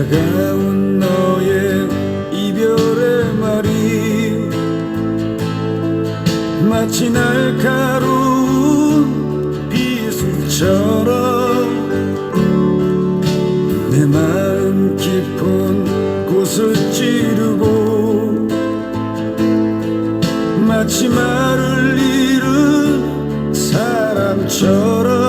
차가운 너의 이별의 말이 마치 날카로운 비수처럼 내 마음 깊은 곳을 찌르고 마치 말을 잃은 사람처럼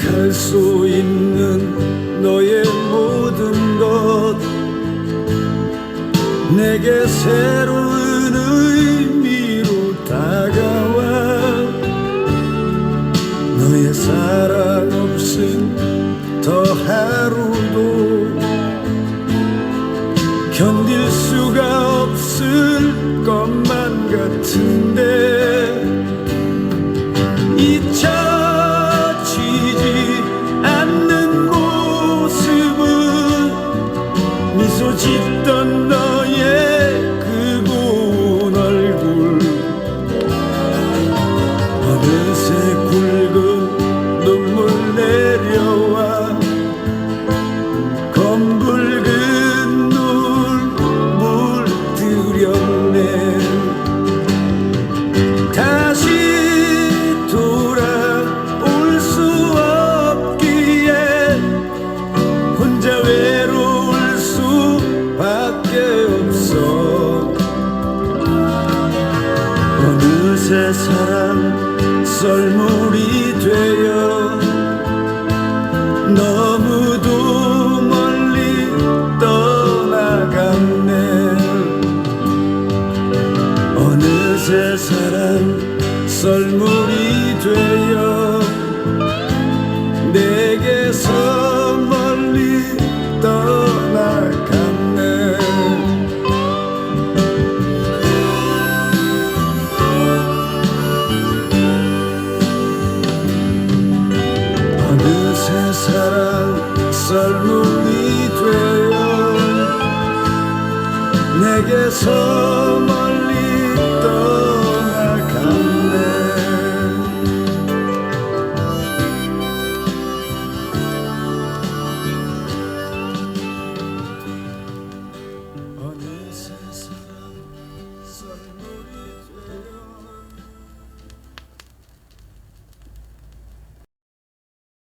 기억할 수 있는 너의 모든 것. 내게 새로운 의미로 다가와. 너의 사랑 없음 더 하루도 견딜 수가 없을 것만 같은데. 잊혀 어느새 사랑 썰물이 되어 너무도 멀리 떠나갔네. 어느새 사랑 썰물이 되어 내게서 사랑 썰물이 되어 내게서